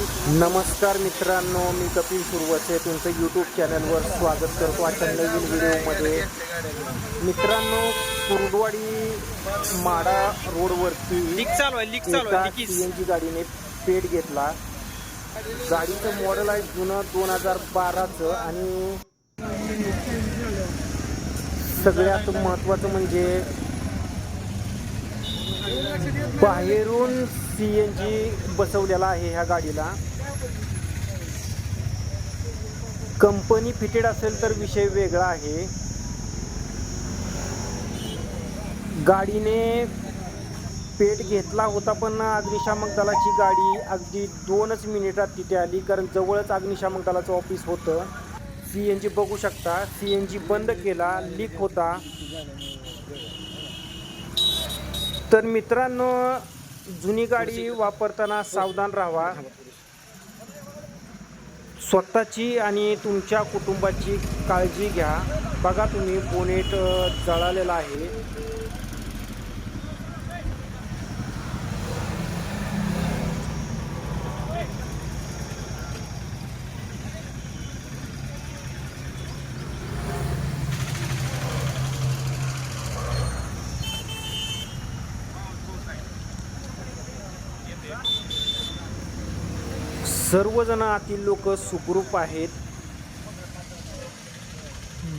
नमस्कार मित्रांनो मी कपिल सुरवसे तुमचं यूट्यूब चॅनलवर स्वागत करतो आजच्या नवीन व्हिडिओमध्ये. मित्रांनो कुर्डवाडी माडा रोडवरती एका सी एन जी गाडीने पेट घेतला. गाडीचं मॉडेल आहे जुनं दोन हजार बाराचं आणि सगळ्यात महत्त्वाचं म्हणजे बाहेरून सी एन जी बसवलेला आहे ह्या गाडीला. कंपनी फिटेड असेल तर विषय वेगळा आहे. गाडीने पेट घेतला होता पण अग्निशामक दलाची गाडी अगदी दोनच मिनिटात तिथे आली कारण जवळच अग्निशामक दलाचं ऑफिस होतं. सी एन जी बघू शकता. सी एन जी बंद केला लीक होता. तर मित्रांनो जुनी गाडी वापरताना सावधान राहा स्वतःची आणि तुमच्या कुटुंबाची काळजी घ्या. बघा तुम्ही बोनेट जळालेला आहे. सर्वजण आतील लोक सुखरूप आहेत.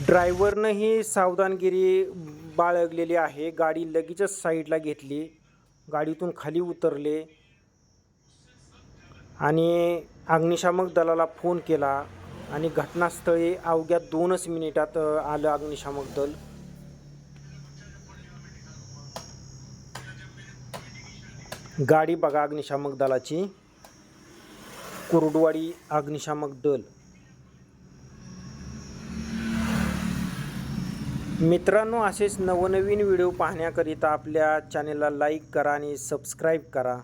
ड्रायव्हरनंही सावधानगिरी बाळगलेली आहे. गाडी लगेचच साईडला घेतली. गाडीतून खाली उतरले. आणि अग्निशामक दलाला फोन केला आणि घटनास्थळी अवघ्या दोनच मिनिटात आलं अग्निशामक दल. गाडी बघा अग्निशामक दलाची. कुर्डवाडी अग्निशामक दल. मित्रांनो असेच नवनवीन व्हिडिओ पाहण्याकरिता आपल्या चॅनेलला लाईक करा आणि सबस्क्राईब करा.